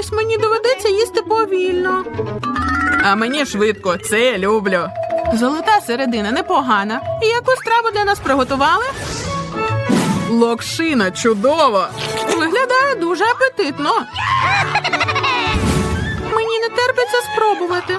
Ось мені доведеться їсти повільно. А мені швидко, це я люблю. Золота середина непогана. І яку страву для нас приготували? Локшина, чудово! Виглядає дуже апетитно. Мені не терпиться спробувати.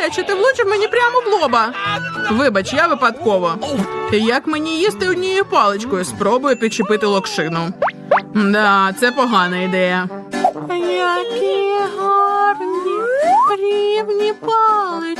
Боляче, ти влучив мені прямо в лоба. Вибач, я випадково. Як мені їсти однією паличкою? Спробую підчепити локшину. Да, це погана ідея. Які гарні рівні палички.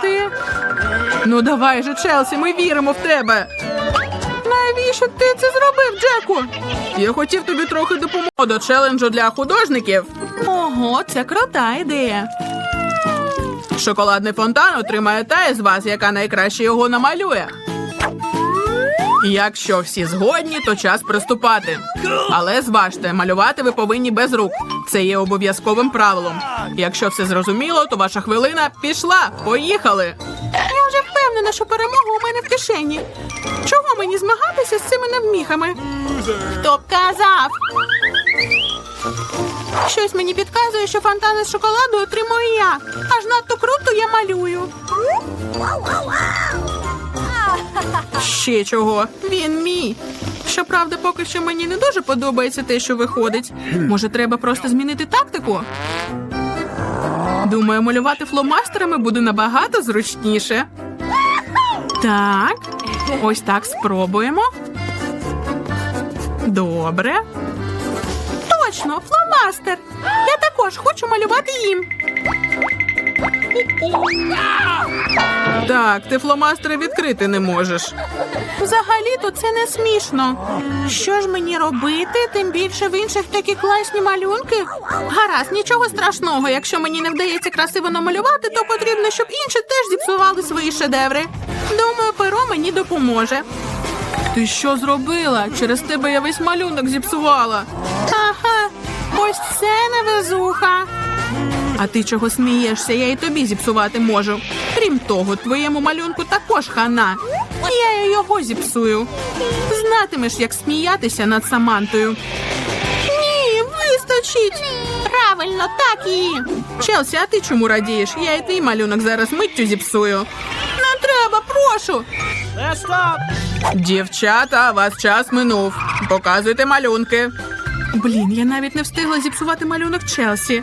Пробувати. Ну давай же, Челсі, ми віримо в тебе. Навіщо ти це зробив, Джеку? Я хотів тобі трохи допомогти до челенджу для художників. Ого, це крута ідея. Шоколадний фонтан отримає та із вас, яка найкраще його намалює. Якщо всі згодні, то час приступати. Але зважте, малювати ви повинні без рук. Це є обов'язковим правилом. Якщо все зрозуміло, то ваша хвилина пішла. Поїхали. Я вже впевнена, що перемога у мене в кишені. Чого мені змагатися з цими навміхами? Хто б казав? Щось мені підказує, що фонтани з шоколаду отримую я. Аж надто круто я малюю. Ще чого? Він мій. Щоправда, поки що мені не дуже подобається те, що виходить. Може, треба просто змінити тактику? Думаю, малювати фломастерами буде набагато зручніше. Так, Ось так спробуємо. Добре. Точно, фломастер. Я також хочу малювати їм. Так, ти фломастери відкрити не можеш. Взагалі-то це не смішно. Що ж мені робити? Тим більше в інших такі класні малюнки. Гаразд, нічого страшного. Якщо мені не вдається красиво намалювати, то потрібно, щоб інші теж зіпсували свої шедеври. Думаю, перо мені допоможе. Ти що зробила? Через тебе я весь малюнок зіпсувала. Ага, ось це невезуха. А ти чого смієшся? Я і тобі зіпсувати можу. Крім того, твоєму малюнку також хана. Я й його зіпсую. Знатимеш, як сміятися над Самантою. Ні, вистачить. Правильно, так і. Челсі, а ти чому радієш? Я і твій малюнок зараз миттю зіпсую. Не треба, прошу. Дівчата, вас час минув. Показуйте малюнки. Блін, я навіть не встигла зіпсувати малюнок Челсі.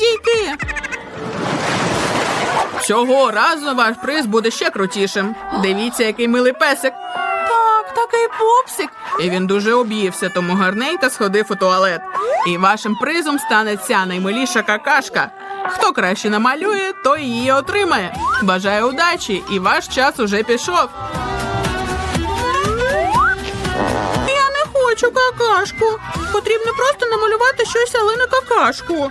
Злодійки! Цього разу ваш приз буде ще крутішим. Дивіться, який милий песик. Так, такий пупсик. І він дуже об'ївся, тому гарненько сходив у туалет. І вашим призом стане ця наймиліша какашка. Хто краще намалює, той її отримає. Бажаю удачі, і ваш час уже пішов. Я не хочу какашку. Потрібно просто намалювати щось, але не какашку.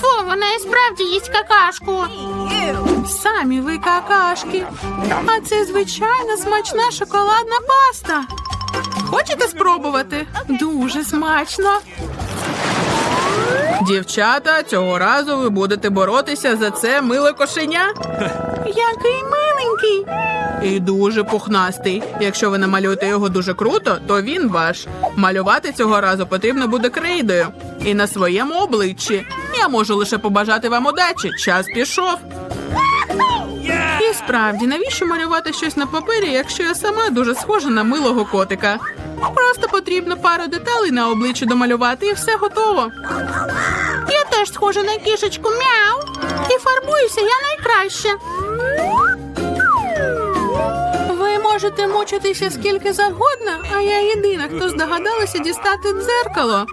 Фу, вона і справді їсть какашку. Самі ви какашки. А це звичайна смачна шоколадна паста. Хочете спробувати? Дуже смачно. Дівчата, цього разу ви будете боротися за це миле кошеня. Який миленький. І дуже пухнастий. Якщо ви намалюєте його дуже круто, то він ваш. Малювати цього разу потрібно буде крейдою. І на своєму обличчі. Я можу лише побажати вам удачі. Час пішов. І справді, навіщо малювати щось на папері, якщо я сама дуже схожа на милого котика? Просто потрібно пару деталей на обличчі домалювати і все готово. Я теж схожа на кішечку мяу. І фарбуюся я найкраще. Ви Можете мучитися скільки завгодно, а я єдина, хто здогадалася дістати дзеркало.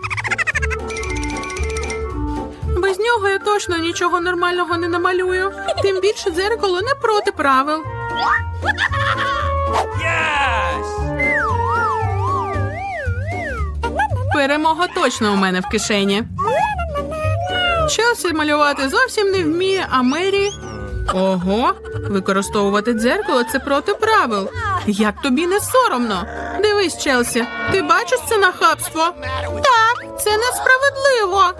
Без нього я точно нічого нормального не намалюю. Тим більше дзеркало не проти правил. Перемога точно у мене в кишені. Челсі малювати зовсім не вміє, а Мері. Ого, використовувати дзеркало це проти правил. Як тобі не соромно? Дивись, Челсі, ти бачиш це нахабство? Так, це несправедливо.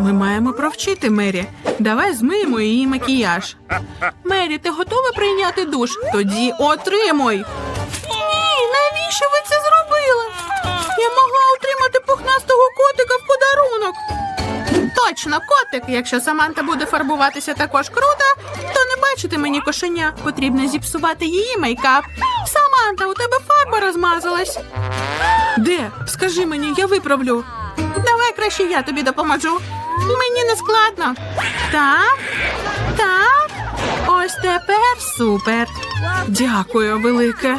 Ми маємо провчити Мері. Давай змиємо її макіяж. Мері, ти готова прийняти душ? Тоді отримуй. Ні, навіщо ви це зробили? Я могла отримати пухнастого котика в подарунок. Точно, котик. Якщо Саманта буде фарбуватися також круто, то не бачити мені кошеня. Потрібно зіпсувати її мейкап. Саманта, у тебе фарба розмазалась. Де? Скажи мені, я виправлю. Давай краще я тобі допоможу. Мені не складно. Так, так. Ось тепер супер. Дякую, велике.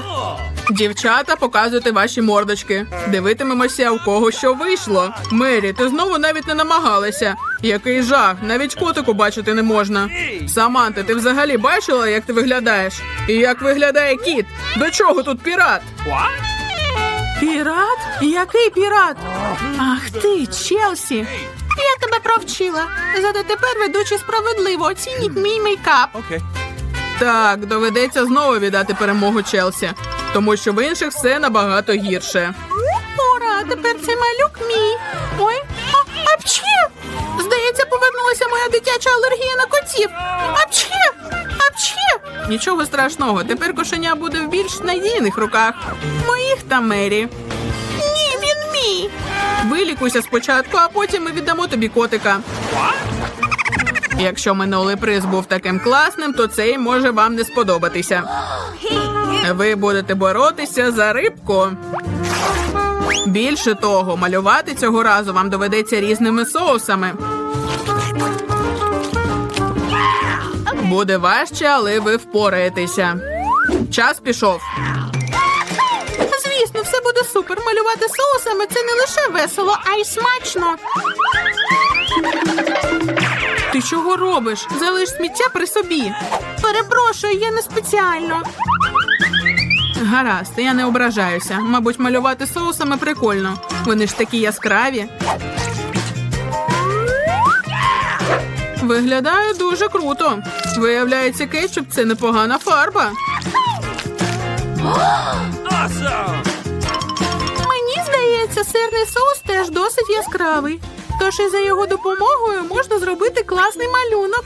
Дівчата, показуйте ваші мордочки. Дивитимемося, у кого що вийшло. Мері, ти знову навіть не намагалася. Який жах, навіть котику бачити не можна. Саманта, ти взагалі бачила, як ти виглядаєш? І як виглядає кіт? До чого тут пірат? Пірат? Який пірат? Ах ти, Челсі. Я тебе провчила. Зато тепер ведучі справедливо оцініть мій мейкап. Okay. Так, доведеться знову віддати перемогу Челсі, тому що в інших все набагато гірше. Ура, тепер цей малюк мій. Ой, а, апчхі! Здається, повернулася моя дитяча алергія на котів. Апчхі! Апчхі! Нічого страшного, тепер кошеня буде в більш надійних руках. Моїх та Мері. Ні, він мій. Вилікуйся спочатку, а потім ми віддамо тобі котика. Якщо минулий приз був таким класним, то цей може вам не сподобатися. Ви будете боротися за рибку. Більше того, малювати цього разу вам доведеться різними соусами. Буде важче, але ви впораєтеся. Час пішов. Звісно, все буде супер. Малювати соусами це не лише весело, а й смачно. Ти чого робиш? Залиш сміття при собі. Перепрошую, я не спеціально. Гаразд, я не ображаюся. Мабуть, малювати соусами прикольно. Вони ж такі яскраві. Виглядає дуже круто. Виявляється, кетчуп це непогана фарба. Мені здається, сирний соус теж досить яскравий. Тож і за його допомогою можна зробити класний малюнок.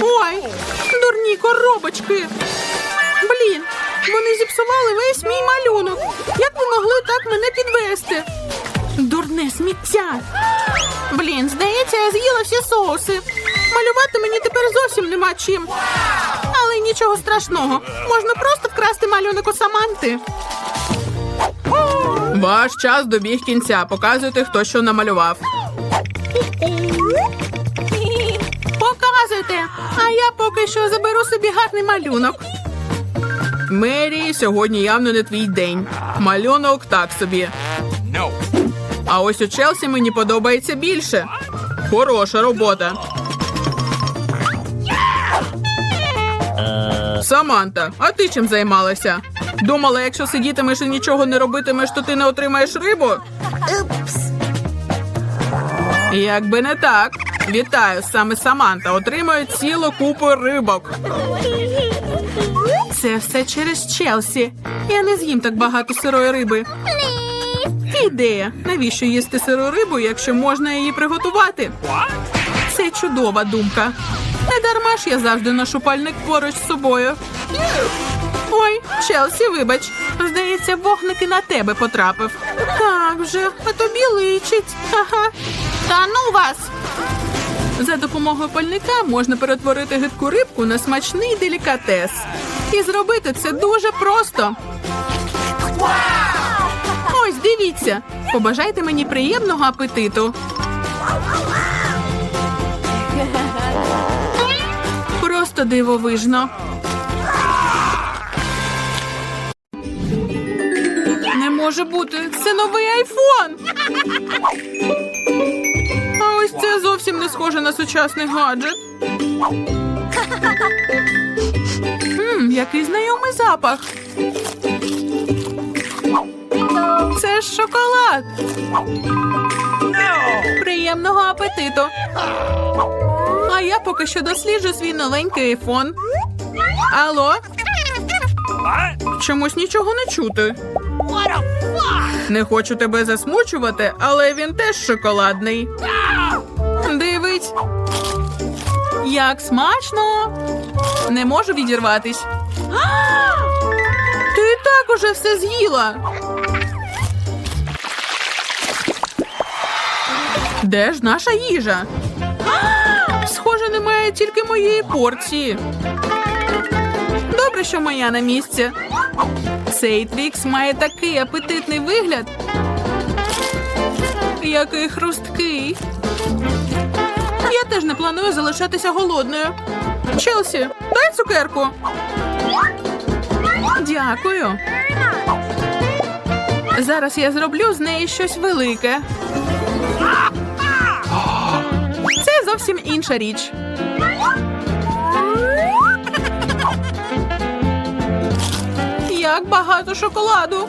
Ой, дурні коробочки. Блін, вони зіпсували весь мій малюнок. Як ви могли так мене підвести? Дурне сміття. Блін, здається, я з'їла всі соуси. Малювати мені тепер зовсім нема чим. Але нічого страшного. Можна просто вкрасти малюнок у Саманти. Ваш час добіг кінця. Показуйте, хто що намалював. Я поки що заберу собі гарний малюнок. Мері, сьогодні явно не твій день. Малюнок так собі. No. А ось у Челсі мені подобається більше. Хороша робота. Саманта, а ти чим займалася? Думала, якщо сидітимеш і нічого не робитимеш, то ти не отримаєш рибу? Якби не так. Вітаю, саме Саманта отримує цілу купу рибок. Це все через Челсі. Я не з'їм так багато сирої риби. Ідея. Навіщо їсти сиру рибу, якщо можна її приготувати? Це чудова думка. Не дарма ж я завжди ношу пальник поруч з собою. Ой, Челсі, вибач. Здається, вогник і на тебе потрапив. Так вже, а тобі личить. Ага. Та ну вас. За допомогою пальника можна перетворити гидку рибку на смачний делікатес. І зробити це дуже просто. Ось дивіться. Побажайте мені приємного апетиту. Просто дивовижно. Не може бути. Це новий айфон. Ось це зовсім не схоже на сучасний гаджет. Хм, який знайомий запах. Це ж шоколад. Приємного апетиту. А я поки що досліджу свій новенький айфон. Алло, чомусь нічого не чути. Не хочу тебе засмучувати, але він теж шоколадний. Дивись. Як смачно. Не можу відірватись. Ти так уже все з'їла. Де ж наша їжа? Схоже, немає тільки моєї порції. Добре, що моя на місці. Цей твікс має такий апетитний вигляд. Який хрусткий. Я теж не планую залишатися голодною. Челсі, дай цукерку. Дякую. Зараз я зроблю з неї щось велике. Це зовсім інша річ. Як багато шоколаду.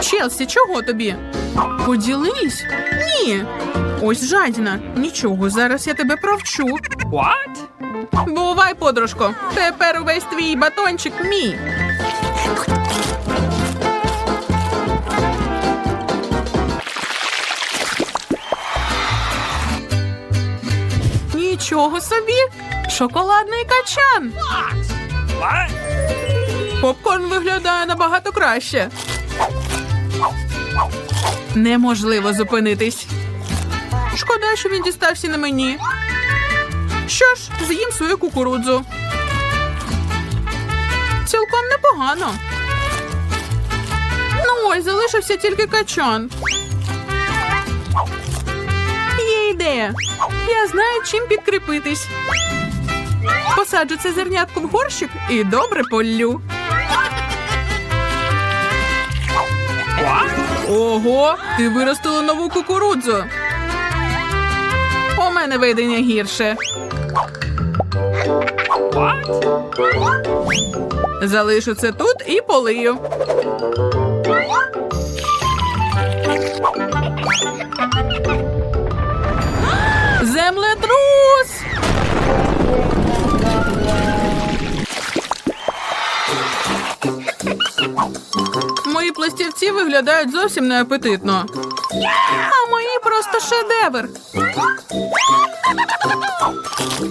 Челсі, чого тобі? Поділись? Ні. Ось жадіна. Нічого, зараз я тебе провчу. What? Бувай, подружко. Тепер увесь твій батончик мій. Нічого собі. Шоколадний качан. What? Попкорн виглядає набагато краще. Неможливо зупинитись. Шкода, що він дістався на мені. Що ж, з'їм свою кукурудзу. Цілком непогано. Ну ось, залишився тільки качан. Є ідея. Я знаю, чим підкріпитись. Посаджу це зернятко в горщик і добре поллю. Ого, ти виростила нову кукурудзу. У мене видення гірше. Залишу це тут і полию. Землетрус! Мої пластівці виглядають зовсім неапетитно. А мої просто шедевр.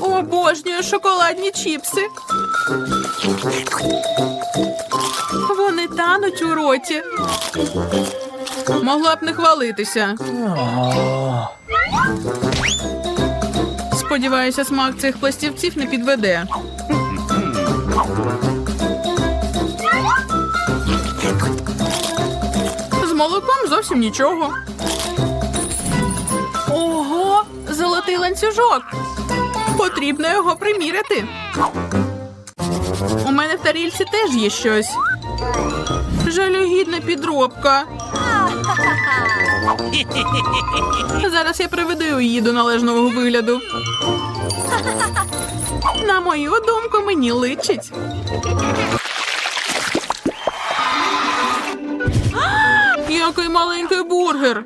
Обожнюю шоколадні чіпси. Вони тануть у роті. Могла б не хвалитися. Сподіваюся, смак цих пластівців не підведе. З молоком зовсім нічого. Золотий ланцюжок. Потрібно його приміряти. У мене в тарілці теж є щось. Жалюгідна підробка. Зараз я приведу її до належного вигляду. На мою думку, мені личить. Який маленький бургер.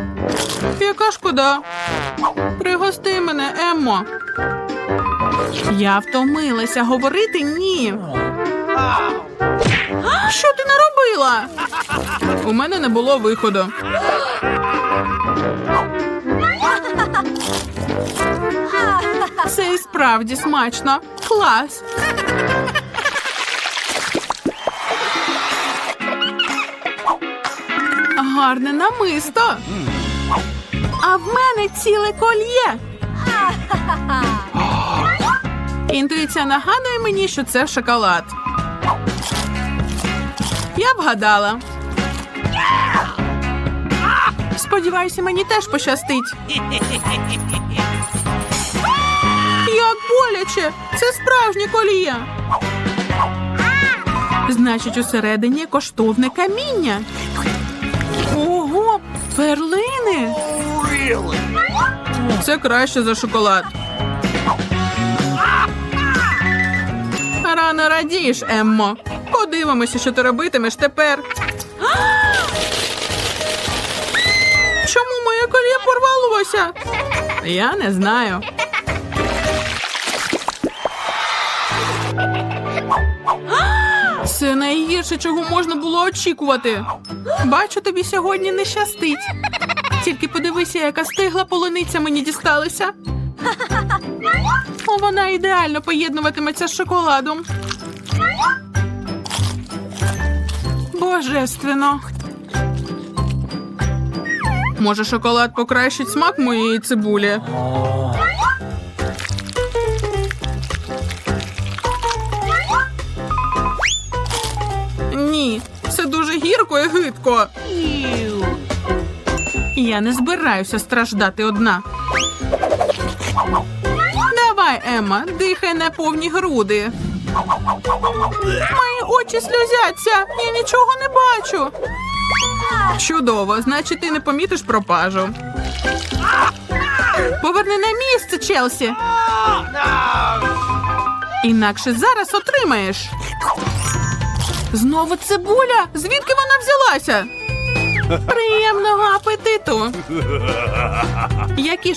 Яка шкода. Пригости мене, Еммо. Я втомилася говорити ні. Що ти наробила? У мене не було виходу. Це і справді смачно. Клас. Гарне намисто. А в мене ціле кольє. Інтуїція нагадує мені, що це шоколад. Я вгадала. Сподіваюся, мені теж пощастить. Як боляче! Це справжнє коліє. Значить, усередині коштовне каміння. Ого, перлини. Really? Це краще за шоколад. Рано радієш, Еммо. Подивимося, що ти робитимеш тепер. Чому моє коліє порвалося? Я не знаю. Це найгірше, чого можна було очікувати. Бачу, тобі сьогодні не щастить. Тільки подивися, яка стигла полуниця мені дісталася. О, вона ідеально поєднуватиметься з шоколадом. Божественно. Може, шоколад покращить смак моєї цибулі? Ні, це дуже гірко і гидко. Я не збираюся страждати одна. Давай, Емма, дихай на повні груди. Мої очі сльозяться, я нічого не бачу. Чудово, значить, ти не помітиш пропажу. Поверни на місце, Челсі. Інакше зараз отримаєш. Знову цибуля? Звідки вона взялася? Приємного апетиту. Які